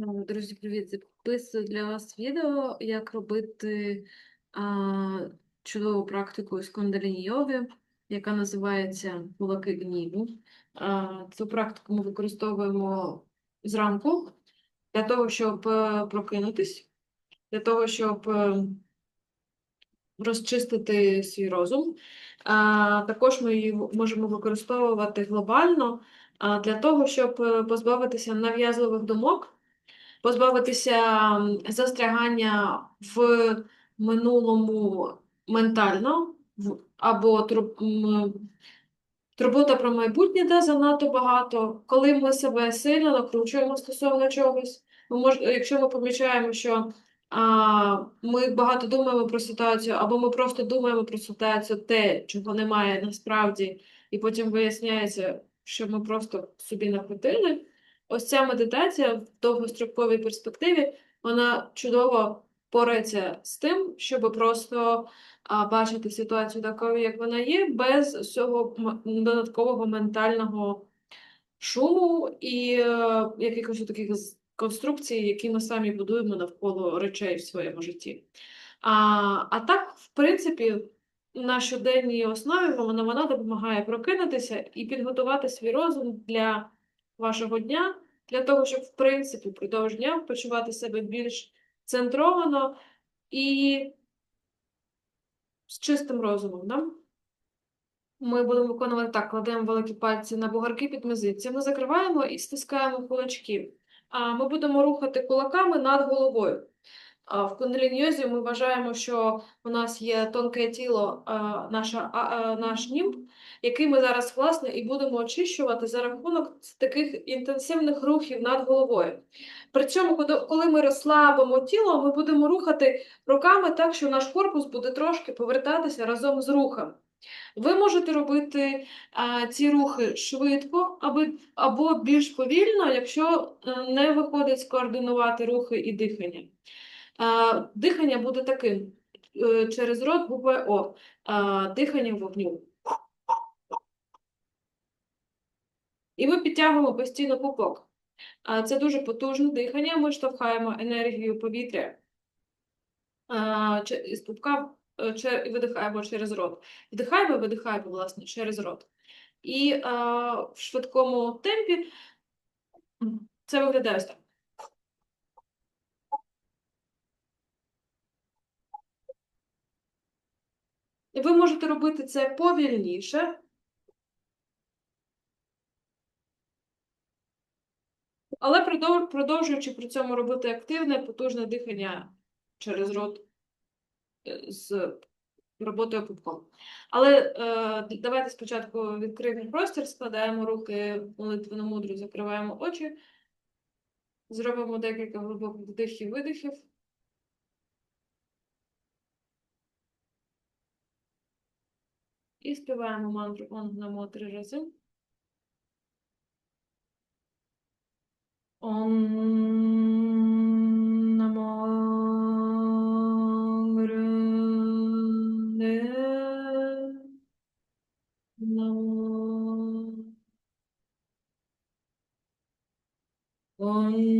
Ну, Друзі, привіт! Записую для вас відео, як робити а, чудову практику з кундаліні-йоги, яка називається кулаки гніву. А, цю практику ми використовуємо зранку для того, щоб е, прокинутись, для того, щоб е, розчистити свій розум. А, також ми її можемо використовувати глобально а, для того, щоб е, позбавитися нав'язливих думок позбавитися застрягання в минулому ментально, або турбота про майбутнє де занадто багато, коли ми себе сильно накручуємо стосовно чогось. Ми мож, якщо ми помічаємо, що а, ми багато думаємо про ситуацію, або ми просто думаємо про ситуацію, те, чого немає насправді, і потім виясняється, що ми просто собі накрутили. Ось ця медитація в довгостроковій перспективі, вона чудово порається з тим, щоб просто бачити ситуацію такою, як вона є, без цього додаткового ментального шуму і е, якихось таких конструкцій, які ми самі будуємо навколо речей в своєму житті. А, а так, в принципі, на щоденній основі вона, вона допомагає прокинутися і підготувати свій розум для вашого дня, для того, щоб, в принципі, впродовж дня почувати себе більш центровано і з чистим розумом. Да? Ми будемо виконувати так: кладемо великі пальці на бугарки під мизинцями, закриваємо і стискаємо кулачки. А ми будемо рухати кулаками над головою. В кундаліні-йозі ми вважаємо, що у нас є тонке тіло, наша, наш німб, який ми зараз власне і будемо очищувати за рахунок таких інтенсивних рухів над головою. При цьому, коли- коли ми розслабимо тіло, ми будемо рухати руками так, що наш корпус буде трошки повертатися разом з рухом. Ви можете робити а, ці рухи швидко аби, або більш повільно, якщо е, не виходить скоординувати рухи і дихання. Дихання буде таким. е, Через рот буква О. Дихання вогню. І ми підтягуємо постійно пупок. Це дуже потужне дихання. Ми штовхаємо енергію повітря че- пупка е, і видихаємо через рот. Вдихаємо і видихаємо, власне, через рот. І в швидкому темпі це виглядає ось так. І ви можете робити це повільніше, але продовжуючи при цьому робити активне, потужне дихання через рот е, з роботою пупком. Але е, давайте спочатку відкриємо простір, складаємо руки в молитвену мудру, закриваємо очі, зробимо декілька глибоких вдихів, І співаємо мантру «Онг намо» три рази. Ом намо гуру намо Ом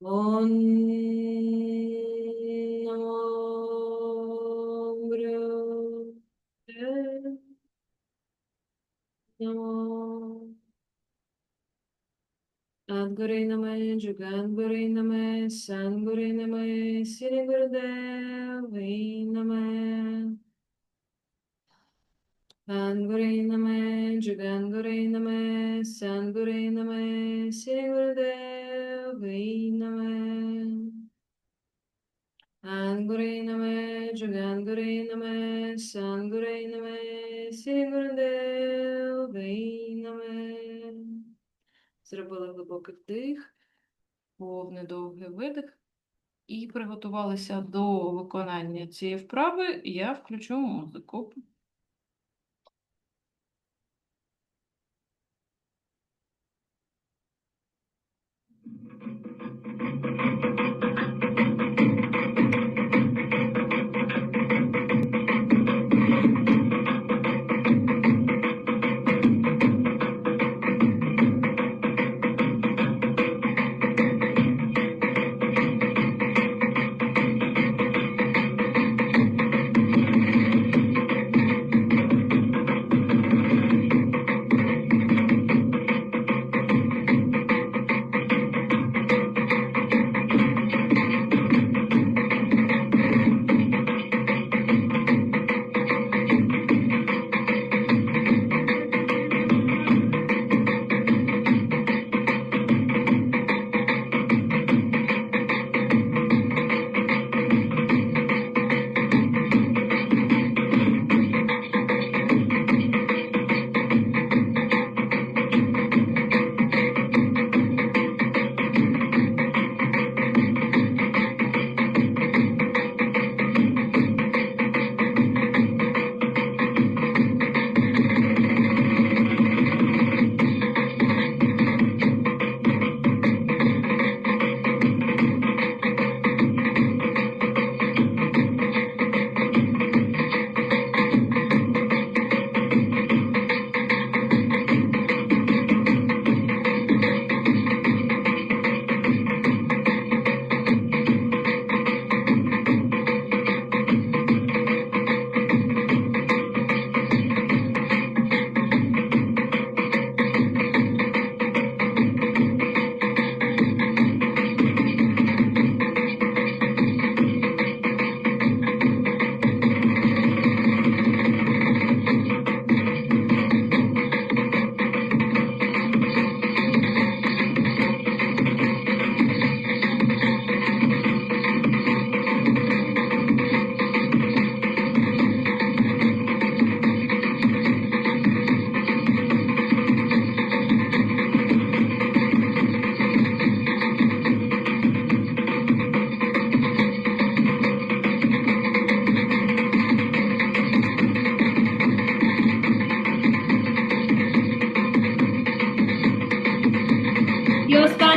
Adgurai namai, Jugangurai namai, Sangurai namai, Sirigurdevai namai. Angurui Namo Jugandgurui Namo Sangurui Namo Sri Gurudevi Namo Angurui Namo Jugandgurui Namo Sangurui Namo Sri Gurudevi Namo Зробили глибокий вдих, повний довгий видих. І приготувалися до виконання цієї вправи. Я включу музику.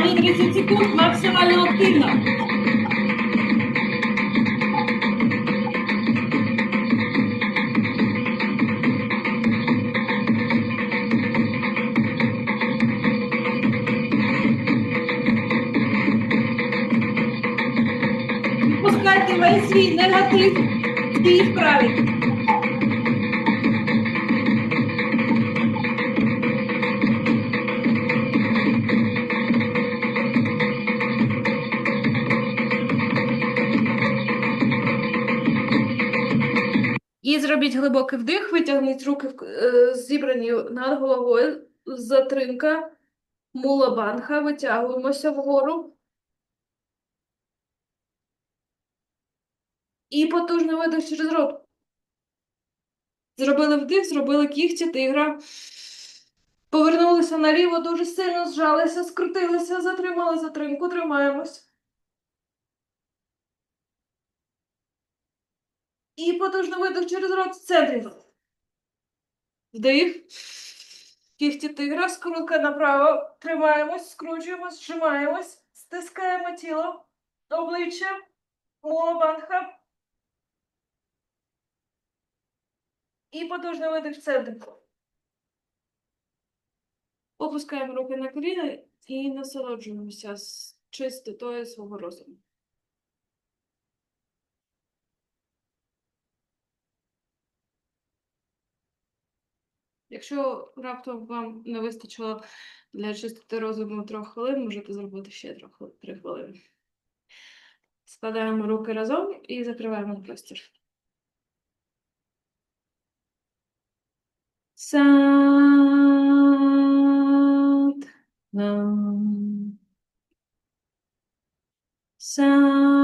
Ані 30 секунд максимально активно. Відпускайте весь свій негатив в їх править. І зробіть глибокий вдих, витягніть руки е, зібрані над головою, затримка, мула банха, витягуємося вгору. І потужний видих через рот. Зробили вдих, зробили кігті тигра. Повернулися наліво, дуже сильно зжалися, скрутилися, затримали затримку, тримаємось. І потужний видих через рот в центрі. Вдих. Кігті тигра, скрутка направо. Тримаємось, скручуємось, зжимаємось, стискаємо тіло, обличчя, мова І потужний видих в центр. Опускаємо руки на коліна і насолоджуємося з чистотою свого розуму. Якщо раптом вам не вистачило для чистоти розуму трьох хвилин, можете зробити ще три хвилини. Складаємо руки разом і закриваємо простір. Сад. Сад